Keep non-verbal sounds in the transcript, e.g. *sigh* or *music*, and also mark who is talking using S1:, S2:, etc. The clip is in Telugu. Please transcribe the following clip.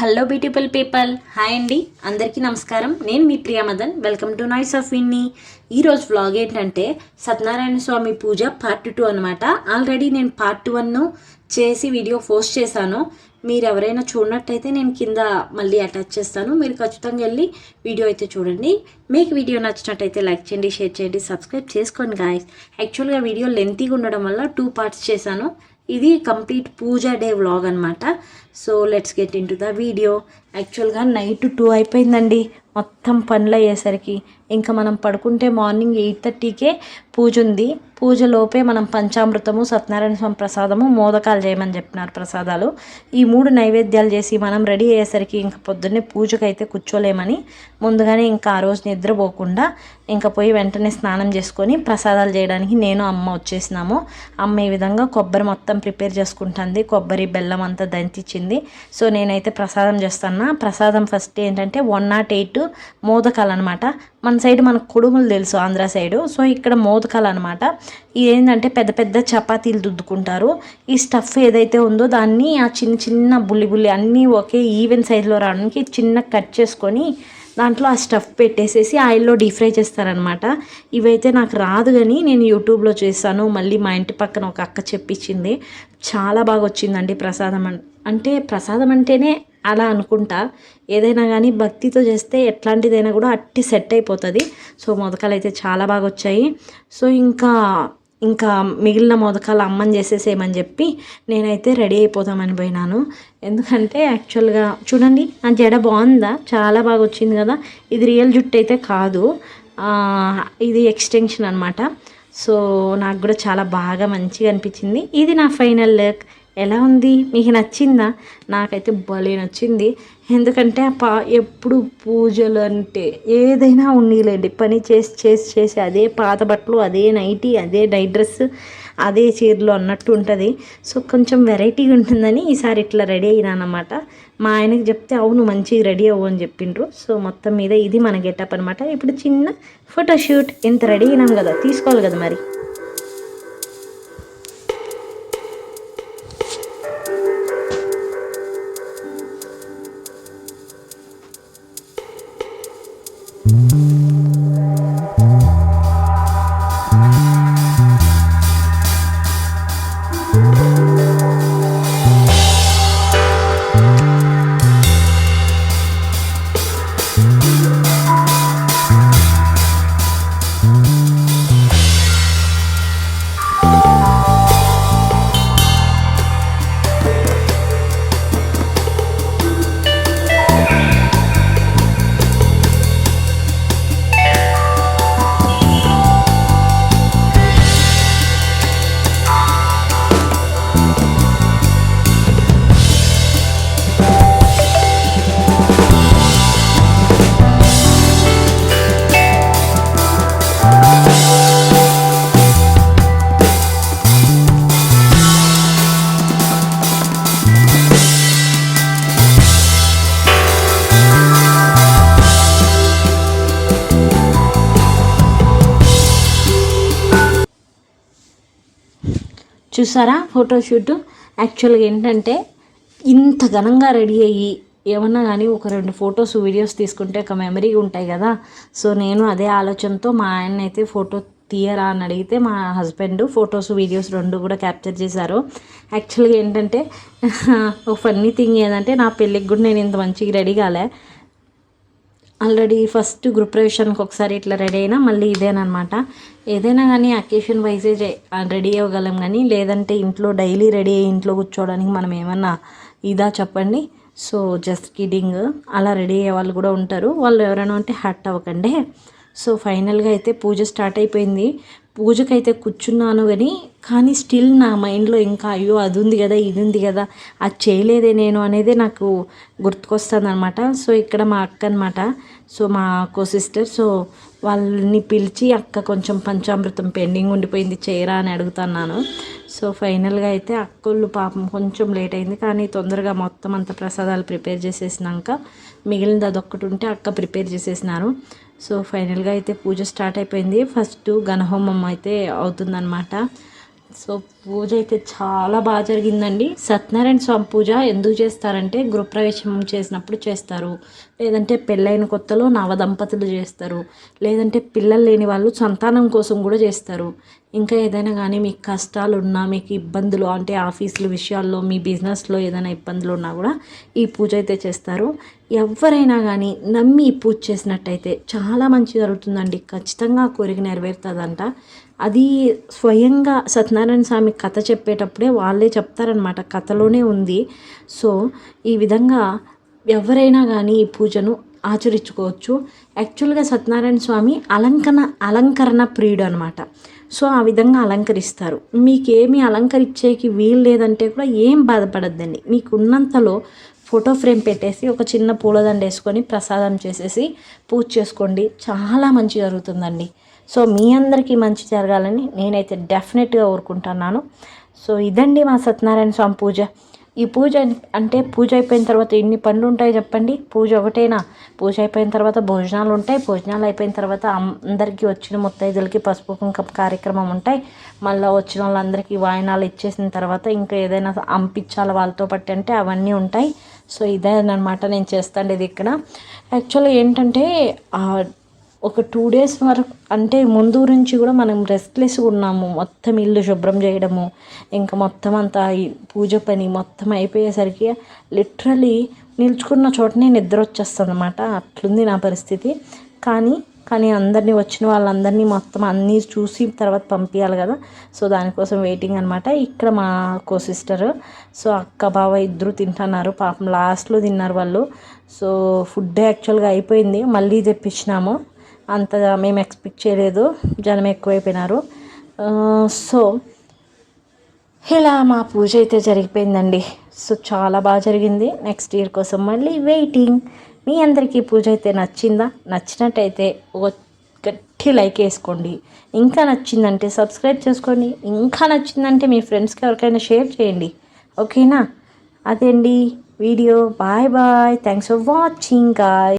S1: హలో బ్యూటిఫుల్ పీపుల్ హాయ్ అండి అందరికీ నమస్కారం. నేను మీ Priya Madan. Welcome to noise of Vinny ఈరోజు వ్లాగ్ ఏంటంటే సత్యనారాయణ స్వామి పూజ పార్ట్ టూ అనమాట ఆల్రెడీ నేను పార్ట్ వన్ చేసి వీడియో పోస్ట్ చేశాను. మీరు ఎవరైనా చూడనట్టయితే నేను కింద మళ్ళీ అటాచ్ చేస్తాను. మీరు ఖచ్చితంగా వెళ్ళి వీడియో అయితే చూడండి. మీకు వీడియో నచ్చినట్టయితే లైక్ చేయండి షేర్ చేయండి సబ్స్క్రైబ్ చేసుకోండి గాయస్ యాక్చువల్గా వీడియో లెంతీగా ఉండడం వల్ల టూ పార్ట్స్ చేశాను. ఇది కంప్లీట్ పూజ డే వ్లాగ్ అనమాట so let's get into the video యాక్చువల్గా నైట్ టూ అయిపోయిందండి. మొత్తం పనులు అయ్యేసరికి. ఇంకా మనం పడుకుంటే మార్నింగ్ ఎయిట్ థర్టీకే పూజ ఉంది. పూజ లోపే మనం పంచామృతము సత్యనారాయణ స్వామి ప్రసాదము మోదకాలు చేయమని చెప్పినారు ప్రసాదాలు. ఈ మూడు నైవేద్యాలు చేసి మనం రెడీ అయ్యేసరికి ఇంకా పొద్దున్నే పూజకైతే కూర్చోలేమని ముందుగానే ఇంకా ఆ రోజు నిద్రపోకుండా ఇంకా పోయి వెంటనే స్నానం చేసుకొని ప్రసాదాలు చేయడానికి నేను అమ్మ వచ్చేసినాము. అమ్మ ఈ విధంగా కొబ్బరి మొత్తం ప్రిపేర్ చేసుకుంటుంది. కొబ్బరి బెల్లం అంతా దంతిచ్చింది సో నేనైతే ప్రసాదం చేస్తాను ప్రసాదం ఫస్ట్ ఏంటంటే వన్ నాట్ ఎయిట్ మోదకాలు అనమాట మన సైడ్ మనకు కుడుములు తెలుసు ఆంధ్ర సైడు సో ఇక్కడ మోదకాలు అనమాట ఏంటంటే పెద్ద పెద్ద చపాతీలు దుద్దుకుంటారు ఈ స్టఫ్ ఏదైతే ఉందో దాన్ని ఆ చిన్న చిన్న బుల్లి బుల్లి అన్నీ ఒకే ఈవెన్ సైజులో రావడానికి చిన్న కట్ చేసుకొని దాంట్లో ఆ స్టఫ్ పెట్టేసేసి ఆయిల్లో డీప్ ఫ్రై చేస్తారనమాట ఇవైతే నాకు రాదు కానీ నేను యూట్యూబ్లో చేస్తాను మళ్ళీ మా ఇంటి పక్కన ఒక అక్క చెప్పించింది. చాలా బాగా వచ్చిందండి ప్రసాదం అంటే ప్రసాదం అంటేనే అలా అనుకుంటా. ఏదైనా కానీ భక్తితో చేస్తే ఎట్లాంటిదైనా కూడా అట్టి సెట్ అయిపోతుంది. సో మొదకలు అయితే చాలా బాగా వచ్చాయి. సో ఇంకా ఇంకా మిగిలిన మోదకాలు అమ్మని చేసేసేయమని చెప్పి నేనైతే రెడీ అయిపోదామని పోయినాను. ఎందుకంటే యాక్చువల్గా చూడండి నా జడ బాగుందా? చాలా బాగా వచ్చింది కదా? ఇది రియల్ జుట్టు అయితే కాదు. ఇది ఎక్స్టెన్షన్ అనమాట సో నాకు కూడా చాలా బాగా మంచిగా అనిపించింది. ఇది నా ఫైనల్ లుక్. ఎలా ఉంది? మీకు నచ్చిందా? నాకైతే భలే నచ్చింది. ఎందుకంటే పా ఎప్పుడు పూజలు అంటే ఏదైనా ఉన్నీలేండి. పని చేసి చేసి చేసి అదే పాత బట్టలు అదే నైటీ అదే నైట్ డ్రెస్ అదే చీరలు అన్నట్టు ఉంటుంది. సో కొంచెం వెరైటీగా ఉంటుందని ఈసారి ఇట్లా రెడీ అయినానమాట. మా ఆయనకి చెప్తే అవును మంచిగా రెడీ అవ్వు అని చెప్పిండ్రు. సో మొత్తం మీద ఇది మన గెటప్ అనమాట ఇప్పుడు చిన్న ఫోటోషూట్ ఇంత రెడీ అయినాం కదా తీసుకోవాలి కదా మరి. చూసారా ఫోటోషూట్? యాక్చువల్గా ఏంటంటే ఇంత ఘనంగా రెడీ అయ్యి ఏమన్నా కానీ ఒక రెండు ఫొటోస్ వీడియోస్ తీసుకుంటే ఒక మెమరీ ఉంటాయి కదా. సో నేను అదే ఆలోచనతో మా ఆయన అయితే ఫోటో తీయరా అని అడిగితే మా హస్బెండ్ ఫొటోస్ వీడియోస్ రెండు కూడా క్యాప్చర్ చేశారు. యాక్చువల్గా ఏంటంటే *laughs* ఒక ఫన్నీ థింగ్ ఏంటంటే నా పెళ్ళికి కూడా నేను ఇంత మంచిగా రెడీ కాలే. ఆల్రెడీ ఫస్ట్ గ్రూప్ ప్రవేశానికి ఒకసారి ఇట్లా రెడీ అయినా మళ్ళీ ఇదేనమాట ఏదైనా కానీ అకేషన్ వైజే రెడీ అవ్వగలం కానీ లేదంటే ఇంట్లో డైలీ రెడీ అయ్యి ఇంట్లో కూర్చోవడానికి మనం ఏమన్నా ఇదా చెప్పండి. సో జస్ట్ కిడింగ్ అలా రెడీ అయ్యే వాళ్ళు కూడా ఉంటారు. వాళ్ళు ఎవరైనా ఉంటే హ్యాట్ అవ్వకండి. సో ఫైనల్గా అయితే పూజ స్టార్ట్ అయిపోయింది. పూజకైతే కూర్చున్నాను కానీ కానీ స్టిల్ నా మైండ్లో ఇంకా అయ్యో అది ఉంది కదా ఇది ఉంది కదా అది చేయలేదే నేను అనేది నాకు గుర్తుకొస్తుంది అనమాట సో ఇక్కడ మా అక్క అనమాట సో మా అక్కో సిస్టర్ సో వాళ్ళని పిలిచి అక్క కొంచెం పంచామృతం పెండింగ్ ఉండిపోయింది చేయరా అని అడుగుతున్నాను. సో ఫైనల్గా అయితే అక్కళ్ళు పాపం కొంచెం లేట్ అయింది కానీ తొందరగా మొత్తం అంత ప్రసాదాలు ప్రిపేర్ చేసేసినాక మిగిలినది అదొక్కటి ఉంటే అక్క ప్రిపేర్ చేసేసినారు. సో ఫైనల్గా అయితే పూజ స్టార్ట్ అయిపోయింది. ఫస్ట్ గణహోమం అయితే అవుతుందన్నమాట. సో పూజ అయితే చాలా బాగా జరిగిందండి. సత్యనారాయణ స్వామి పూజ ఎందుకు చేస్తారంటే గృహప్రవేశం చేసినప్పుడు చేస్తారు. లేదంటే పెళ్ళైన కొత్తలో నవదంపతులు చేస్తారు. లేదంటే పిల్లలు లేని వాళ్ళు సంతానం కోసం కూడా చేస్తారు. ఇంకా ఏదైనా కానీ మీకు కష్టాలు ఉన్నా మీకు ఇబ్బందులు అంటే ఆఫీసుల విషయాల్లో మీ బిజినెస్లో ఏదైనా ఇబ్బందులు ఉన్నా కూడా ఈ పూజ అయితే చేస్తారు. ఎవరైనా కానీ నమ్మి ఈ పూజ చేసినట్టయితే చాలా మంచి జరుగుతుందండి. ఖచ్చితంగా ఆ కోరిక నెరవేరుతుందంట. అది స్వయంగా సత్యనారాయణ స్వామి కథ చెప్పేటప్పుడే వాళ్ళే చెప్తారనమాట కథలోనే ఉంది. సో ఈ విధంగా ఎవరైనా కానీ ఈ పూజను ఆచరించుకోవచ్చు. యాక్చువల్గా సత్యనారాయణ స్వామి అలంకరణ అలంకరణ ప్రియుడు అనమాట సో ఆ విధంగా అలంకరిస్తారు. మీకు అలంకరించేకి వీలు లేదంటే కూడా ఏం బాధపడద్దండి. మీకు ఉన్నంతలో ఫోటో ఫ్రేమ్ పెట్టేసి ఒక చిన్న పూలదండ వేసుకొని ప్రసాదం చేసేసి పూజ చేసుకోండి. చాలా మంచి జరుగుతుందండి. సో మీ అందరికీ మంచి జరగాలని నేనైతే డెఫినెట్గా కోరుకుంటున్నాను. సో ఇదండి మా సత్యనారాయణ స్వామి పూజ. ఈ పూజ అంటే పూజ అయిపోయిన తర్వాత ఎన్ని పనులు ఉంటాయి చెప్పండి. పూజ ఒకటేనా? పూజ అయిపోయిన తర్వాత భోజనాలు ఉంటాయి. భోజనాలు అయిపోయిన తర్వాత అందరికీ వచ్చిన ముత్తైదులకి పసుపు కుంకం కార్యక్రమం ఉంటాయి. మళ్ళీ వచ్చిన వాళ్ళందరికీ వాయినాలు ఇచ్చేసిన తర్వాత ఇంకా ఏదైనా అంపించాలి వాళ్ళతో పట్టి అంటే అవన్నీ ఉంటాయి. సో ఇదే అనమాట నేను చేస్తాండేది ఇక్కడ. యాక్చువల్గా ఏంటంటే ఒక టూ డేస్ వరకు అంటే ముందు నుంచి కూడా మనం రెస్ట్లెస్గా ఉన్నాము. మొత్తం ఇల్లు శుభ్రం చేయడము ఇంకా మొత్తం అంతా పూజ పని మొత్తం అయిపోయేసరికి లిటరలీ నిల్చుకున్న చోటనే నిద్ర వచ్చేస్తుంది అనమాట అట్లుంది నా పరిస్థితి. కానీ కానీ అందరినీ వచ్చిన వాళ్ళందరినీ మొత్తం అన్నీ చూసి తర్వాత పంపించాలి కదా. సో దానికోసం వెయిటింగ్ అనమాట ఇక్కడ మా కో సిస్టర్ సో అక్క బావ ఇద్దరు తింటున్నారు. పాపం లాస్ట్లో తిన్నారు వాళ్ళు. సో ఫుడ్ యాక్చువల్గా అయిపోయింది. మళ్ళీ తెప్పించినాము. అంతగా మేము ఎక్స్పెక్ట్ చేయలేదు. జనం ఎక్కువైపోయినారు. సో ఇలా మా పూజ అయితే జరిగిపోయిందండి. సో చాలా బాగా జరిగింది. నెక్స్ట్ ఇయర్ కోసం మళ్ళీ వెయిటింగ్ మీ అందరికీ పూజ అయితే నచ్చిందా? నచ్చినట్టయితే ఒక గట్టి లైక్ వేసుకోండి. ఇంకా నచ్చిందంటే సబ్స్క్రైబ్ చేసుకోండి. ఇంకా నచ్చిందంటే మీ ఫ్రెండ్స్కి ఎవరికైనా షేర్ చేయండి. ఓకేనా అదే అండి video bye bye thanks for watching guy